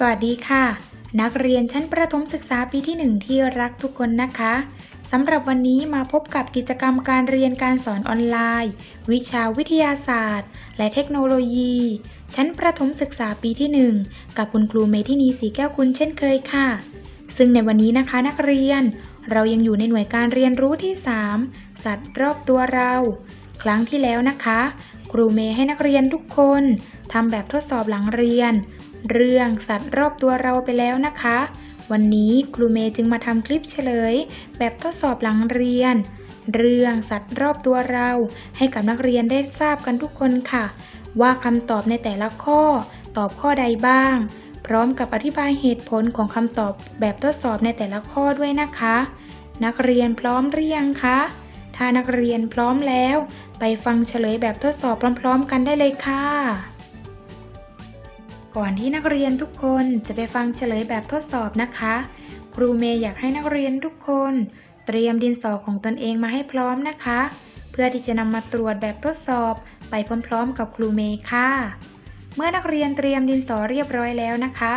สวัสดีค่ะ นักเรียนชั้นประถมศึกษาปีที่ 1 ที่รักทุกคนนะคะสำหรับวันนี้มาพบกับกิจกรรมการเรียนการสอนออนไลน์ วิชาวิทยาศาสตร์ และเทคโนโลยี ชั้นประถมศึกษาปีที่ 1 กับคุณครูเมทินีสีแก้วคุณเช่นเคยค่ะ ซึ่งในวันนี้นะคะนักเรียน เรายังอยู่ในหน่วยการเรียนรู้ที่ 3 สัตว์รอบตัวเรา ครั้งที่แล้วนะคะ ครูเมย์ให้นักเรียนทุกคนทำแบบทดสอบหลังเรียน เรื่องสัตว์รอบตัวเราไปแล้วนะคะ วันนี้ครูเมย์จึงมาทำคลิปเฉลย แบบทดสอบหลังเรียน เรื่องสัตว์รอบตัวเรา ให้กับนักเรียนได้ทราบกันทุกคนค่ะ ว่าคำตอบในแต่ละข้อ ตอบข้อใดบ้าง พร้อมกับอธิบายเหตุผลของคำตอบแบบทดสอบในแต่ละข้อด้วยนะคะ นักเรียนพร้อมหรือยังคะถ้านักเรียนพร้อมแล้ว ไปฟังเฉลยแบบทดสอบพร้อม ๆ กันได้เลยค่ะ ก่อนที่นักเรียนทุกคนจะไปฟังเฉลยแบบทดสอบนะคะ ครูเมย์อยากให้นักเรียนทุกคน เตรียมดินสอของตนเองมาให้พร้อมนะคะ เพื่อที่จะนำมาตรวจแบบทดสอบไปพร้อม ๆ กับครูเมย์ค่ะ เมื่อนักเรียนเตรียมดินสอเรียบร้อยแล้วนะคะ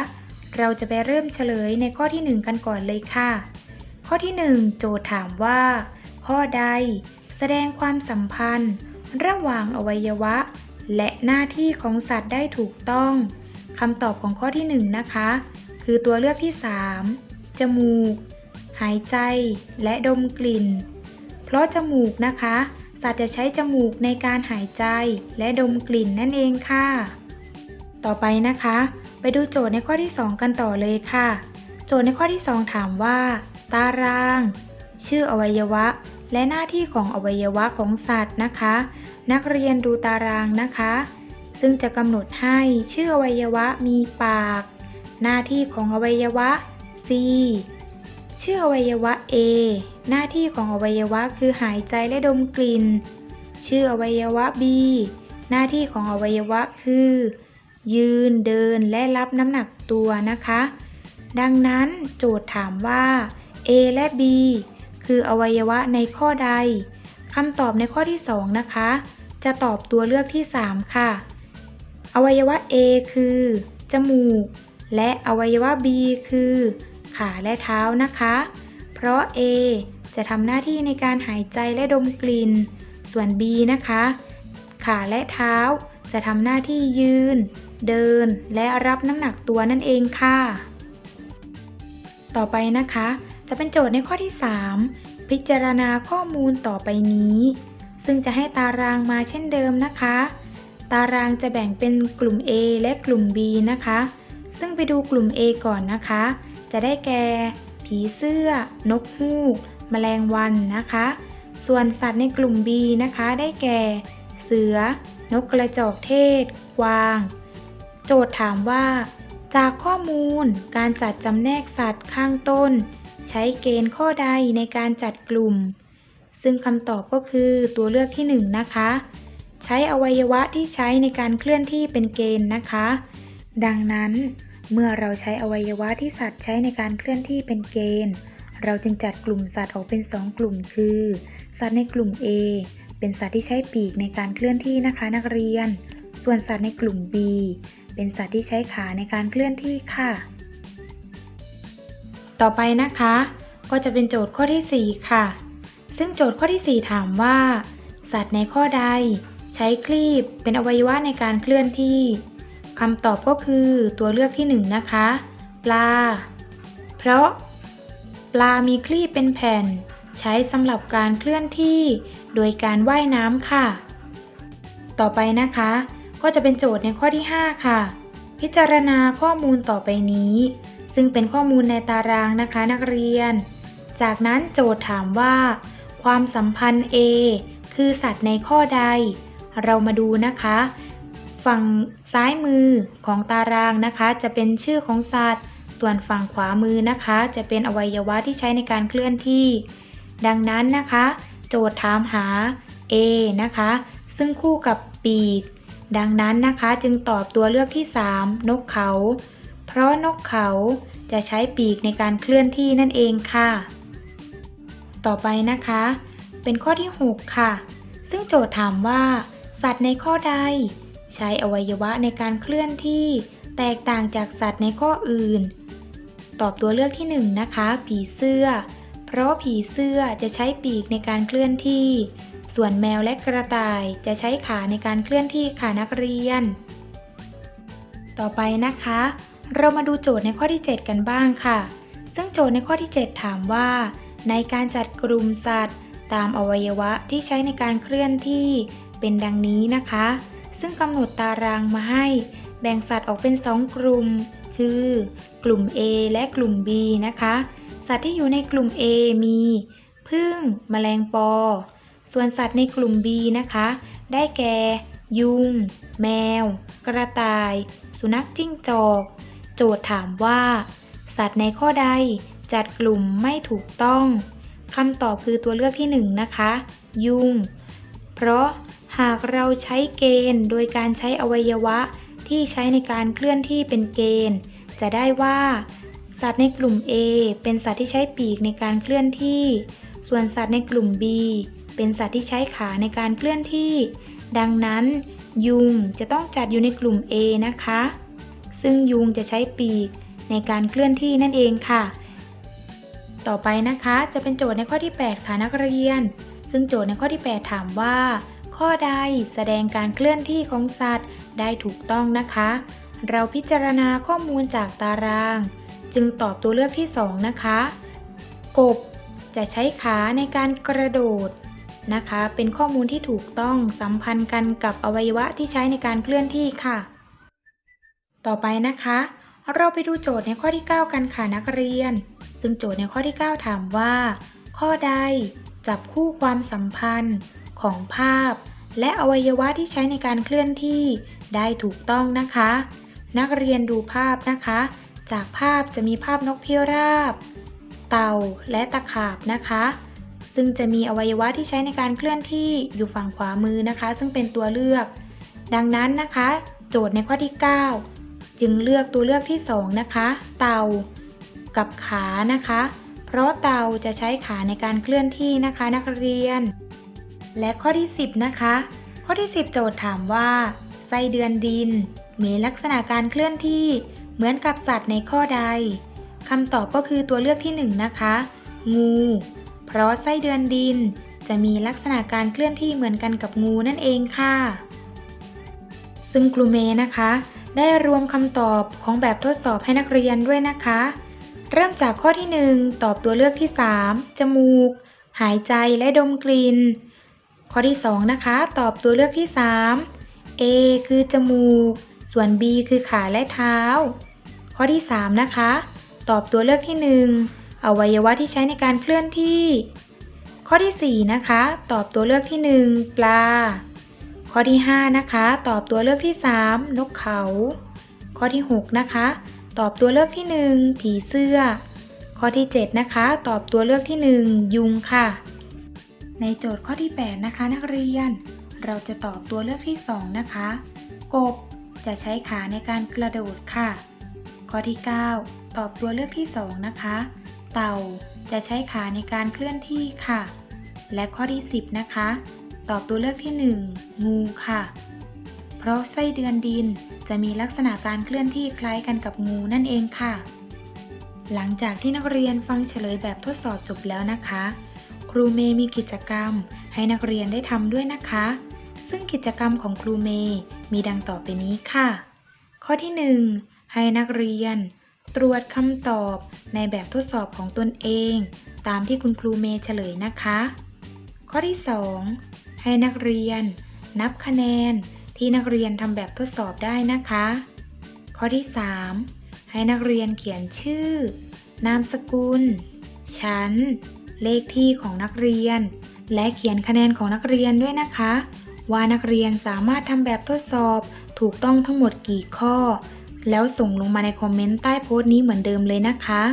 เราจะไปเริ่มเฉลยในข้อที่ 1 กันก่อนเลยค่ะ ข้อที่ 1 โจทย์ถามว่า ข้อใด แสดงความสัมพันธ์ ระหว่างอวัยวะ และหน้าที่ของสัตว์ได้ถูกต้องคำตอบของข้อที่1นะคะ คือตัวเลือกที่ 3 จมูก หายใจ และดมกลิ่น เพราะจมูกนะคะ สัตว์จะใช้จมูกในการหายใจและดมกลิ่นนั่นเองค่ะ ต่อไปนะคะ ไปดูโจทย์ในข้อที่ 2 กันต่อเลยค่ะ โจทย์ในข้อที่ 2 ถามว่า ตาราง ชื่ออวัยวะ และหน้าที่ของอวัยวะของสัตว์นะคะ นักเรียนดูตารางนะคะ ซึ่งจะกำหนดให้ชื่ออวัยวะมีปาก หน้าที่ของอวัยวะ C ชื่ออวัยวะ A หน้าที่ของอวัยวะคือหายใจและดมกลิ่น ชื่ออวัยวะ B หน้าที่ของอวัยวะคือ ยืนเดินและรับน้ำหนักตัวนะคะ ดังนั้นโจทย์ถามว่า A และ B คืออวัยวะในข้อใดคำตอบในข้อที่ 2 นะคะ จะตอบตัวเลือกที่ 3 ค่ะ อวัยวะ A คือ จมูก และอวัยวะ B คือ ขาและเท้านะคะ เพราะ A จะทำหน้าที่ในการหายใจและดมกลิ่น ส่วน B นะคะ ขาและเท้า จะทำหน้าที่ยืน เดิน และรับน้ำหนักตัวนั่นเองค่ะ ต่อไปนะคะ จะเป็นโจทย์ในข้อที่ 3 พิจารณาข้อมูลต่อไปนี้ ซึ่งจะให้ตารางมาเช่นเดิมนะคะ ตารางจะแบ่งเป็นกลุ่ม A และกลุ่ม B นะคะ ซึ่งไปดูกลุ่ม A ก่อนนะคะ จะได้แก่ ผีเสื้อ นกฮูก แมลงวันนะคะ ส่วนสัตว์ในกลุ่ม B นะคะ ได้แก่ เสือ นกกระจอกเทศ กวาง โจทย์ถามว่า จากข้อมูลการจัดจำแนกสัตว์ข้างต้น ใช้เกณฑ์ข้อใดในการจัดกลุ่ม ซึ่งคำตอบก็คือตัวเลือกที่1นะคะ ใช้อวัยวะที่ใช้ในการเคลื่อนที่เป็นเกณฑ์นะคะ ดังนั้น เมื่อเราใช้อวัยวะที่สัตว์ใช้ในการเคลื่อนที่เป็นเกณฑ์ เราจึงจัดกลุ่มสัตว์ออกเป็น 2 กลุ่ม คือ สัตว์ในกลุ่ม A เป็นสัตว์ที่ใช้ปีกในการเคลื่อนที่นะคะนักเรียน ส่วนสัตว์ในกลุ่ม B เป็นสัตว์ที่ใช้ขาในการเคลื่อนที่ค่ะ ต่อไปนะคะ ก็จะเป็นโจทย์ข้อที่ 4 ค่ะ ซึ่งโจทย์ข้อที่ 4 ถามว่า สัตว์ในข้อใด ใช้คลีบเป็นอวัยวะในการเคลื่อนที่คำตอบก็คือตัวเลือกที่ 1 นะคะ ปลา เพราะ ปลามีคลีบเป็นแผ่น ใช้สำหรับการเคลื่อนที่ โดยการว่ายน้ำค่ะ ต่อไปนะคะ ก็จะเป็นโจทย์ในข้อที่ 5 ค่ะ พิจารณาข้อมูลต่อไปนี้ ซึ่งเป็นข้อมูลในตารางนะคะนักเรียน จากนั้นโจทย์ถามว่า ความสัมพันธ์ A คือสัตว์ในข้อใด เรามาดูนะคะ ฝั่งซ้ายมือของตารางนะคะ จะเป็นชื่อของสัตว์ ส่วนฝั่งขวามือนะคะ จะเป็นอวัยวะที่ใช้ในการเคลื่อนที่ ดังนั้นนะคะ โจทย์ถามหา A นะคะ ซึ่งคู่กับปีก ดังนั้นนะคะจึงตอบตัวเลือกที่ 3 นกเขา เพราะนกเขาจะใช้ปีกในการเคลื่อนที่นั่นเองค่ะ ต่อไปนะคะ เป็นข้อที่ 6 ค่ะ ซึ่งโจทย์ถามว่า สัตว์ในข้อใด ใช้อวัยวะในการเคลื่อนที่ แตกต่างจากสัตว์ในข้ออื่น ตอบตัวเลือกที่หนึ่งนะคะ ผีเสื้อ เพราะผีเสื้อจะใช้ปีกในการเคลื่อนที่ ส่วนแมวและกระต่ายจะใช้ขาในการเคลื่อนที่ค่ะนักเรียน ต่อไปนะคะ เรามาดูโจทย์ในข้อที่ 7 กันบ้างค่ะ ซึ่งโจทย์ในข้อที่ 7 ถามว่า ในการจัดกลุ่มสัตว์ ตามอวัยวะที่ใช้ในการเคลื่อนที่เป็นดังนี้นะคะ ซึ่งกำหนดตารางมาให้ แบ่งสัตว์ออกเป็น 2 กลุ่ม คือ กลุ่ม A และกลุ่ม B นะคะ สัตว์ที่อยู่ในกลุ่ม A มีผึ้งแมลงปอ ส่วนสัตว์ในกลุ่ม B นะคะ ได้แก่ ยุง แมว กระต่าย สุนัขจิ้งจอก โจทย์ถามว่า สัตว์ในข้อใดจัดกลุ่มไม่ถูกต้องคำตอบคือตัวเลือกที่หนึ่งนะคะ ยุง เพราะหากเราใช้เกณฑ์โดยการใช้อวัยวะที่ใช้ในการเคลื่อนที่เป็นเกณฑ์ จะได้ว่า สัตว์ในกลุ่ม A เป็นสัตว์ที่ใช้ปีกในการเคลื่อนที่ ส่วนสัตว์ในกลุ่ม B เป็นสัตว์ที่ใช้ขาในการเคลื่อนที่ ดังนั้น ยุงจะต้องจัดอยู่ในกลุ่ม A นะคะ ซึ่งยุงจะใช้ปีกในการเคลื่อนที่นั่นเองค่ะ ต่อไปนะคะจะเป็นโจทย์ในข้อที่ 8 ค่ะนักเรียน ซึ่งโจทย์ในข้อที่ 8 ถามว่า ข้อใดแสดงการเคลื่อนที่ของสัตว์ได้ถูกต้องนะคะ เราพิจารณาข้อมูลจากตาราง จึงตอบตัวเลือกที่ 2 นะคะ กบจะใช้ขาในการกระโดดนะคะ เป็นข้อมูลที่ถูกต้องสัมพันธ์กันกับอวัยวะที่ใช้ในการเคลื่อนที่ค่ะ ต่อไปนะคะ เราไปดูโจทย์ในข้อที่ 9 กันค่ะนักเรียน ซึ่งโจทย์ในข้อที่ 9 ถามว่า ข้อใดจับคู่ความสัมพันธ์ของภาพ และอวัยวะที่ใช้ในการเคลื่อนที่ได้ถูกต้องนะคะ นักเรียนดูภาพนะคะ จากภาพจะมีภาพนกพิราบ เต่าและตะขาบนะคะ ซึ่งจะมีอวัยวะที่ใช้ในการเคลื่อนที่อยู่ฝั่งขวามือนะคะ ซึ่งเป็นตัวเลือก ดังนั้นนะคะ โจทย์ในข้อที่ 9 จึงเลือกตัวเลือกที่ 2 นะคะ เตากับขานะคะ เพราะเตาจะใช้ขาในการเคลื่อนที่นะคะนักเรียน และข้อที่ 10 นะคะ ข้อที่ 10 โจทย์ถามว่า ไส้เดือนดิน มีลักษณะการเคลื่อนที่ เหมือนกับสัตว์ในข้อใดคำตอบก็คือตัวเลือกที่ 1 นะคะ งู เพราะไส้เดือนดิน จะมีลักษณะการเคลื่อนที่เหมือนกันกับงูนั่นเองค่ะ ซึ่งครูเมนะคะ ได้รวมคำตอบของแบบทดสอบให้นักเรียนด้วยนะคะ เริ่มจากข้อที่ 1 ตอบตัวเลือกที่ 3 จมูก หายใจและดมกลิ่น ข้อที่ 2 นะคะ ตอบตัวเลือกที่ 3 A คือจมูก ส่วน B คือขาและเท้า ข้อที่ 3 นะคะ ตอบตัวเลือกที่ 1 อวัยวะที่ใช้ในการเคลื่อนที่ ข้อที่ 4 นะคะ ตอบตัวเลือกที่ 1 ปลา ข้อที่ 5 นะคะ ตอบตัวเลือกที่ 3 นกเขา ข้อที่ 6 นะคะ ตอบตัวเลือกที่ 1 ผีเสื้อ ข้อที่ 7 นะคะ ตอบตัวเลือกที่ 1 ยุงค่ะ ในโจทย์ข้อที่ 8 นะคะ นักเรียน เราจะตอบตัวเลือกที่ 2 นะคะ กบจะใช้ขาในการกระโดดค่ะ ข้อที่ 9 ตอบตัวเลือกที่ 2 นะคะ เต่าจะใช้ขาในการเคลื่อนที่ค่ะ และข้อที่ 10 นะคะ ตอบตัวเลือกที่ 1 งูค่ะ เพราะไส้เดือนดินจะมีลักษณะการเคลื่อนที่คล้ายกันกับงูนั่นเองค่ะ หลังจากที่นักเรียนฟังเฉลยแบบทดสอบจบแล้วนะคะ ครูเมย์มีกิจกรรมให้นักเรียนได้ทำด้วยนะคะ ซึ่งกิจกรรมของครูเมย์มีดังต่อไปนี้ค่ะ ข้อที่ 1 ให้นักเรียน ตรวจคำตอบในแบบทดสอบของตนเอง ตามที่คุณครูเมย์เฉลยนะคะ ข้อที่ 2 ให้นักเรียน นับคะแนนที่นักเรียนทำแบบทดสอบได้นะคะ ข้อที่ 3 ให้นักเรียนเขียนชื่อ นามสกุล ชั้น เลขที่ของนักเรียน และเขียนคะแนนของนักเรียนด้วยนะคะ ว่านักเรียนสามารถทำแบบทดสอบถูกต้องทั้งหมดกี่ข้อ แล้วส่งลงมาในคอมเมนต์ใต้โพสต์นี้เหมือนเดิมเลยนะคะ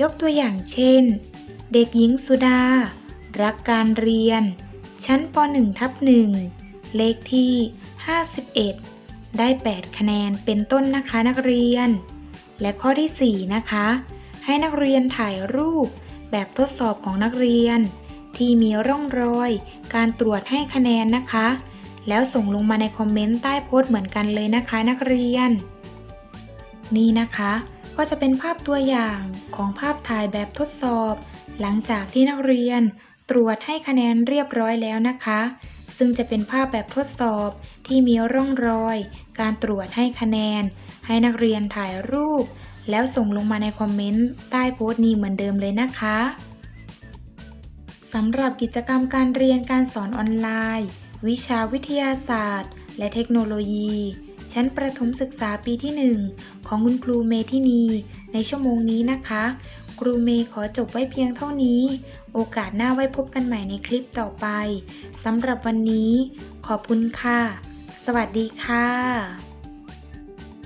ยกตัวอย่างเช่น เด็กหญิงสุดา รักการเรียน ชั้นป .1 ทับ1เลขที่ 51 ได้ 8 คะแนนเป็นต้นนะคะนักเรียน และข้อที่ 4 นะคะ ให้นักเรียนถ่ายรูปแบบทดสอบของนักเรียน ที่มีร่องรอย การตรวจให้คะแนนนะคะ แล้วส่งลงมาในคอมเมนต์ใต้โพสต์เหมือนกันเลยนะคะนักเรียน นี่นะคะก็จะเป็นภาพตัวอย่างของภาพถ่ายแบบทดสอบ หลังจากที่นักเรียน ตรวจให้คะแนนเรียบร้อยแล้วนะคะ ซึ่งจะเป็นภาพแบบทดสอบที่มีร่องรอย การตรวจให้คะแนน ให้นักเรียนถ่ายรูป แล้วส่งลงมาในคอมเมนต์ใต้โพสต์นี้เหมือนเดิมเลยนะคะสำหรับกิจกรรมการเรียนการสอนออนไลน์ วิชาวิทยาศาสตร์ และเทคโนโลยี ชั้นประถมศึกษาปีที่ 1 ของคุณครูเมทินี ในชั่วโมงนี้นะคะ ครูเมขอจบไว้เพียงเท่านี้ โอกาสหน้าไว้พบกันใหม่ในคลิปต่อไปสำหรับวันนี้ ขอบคุณค่ะ สวัสดีค่ะ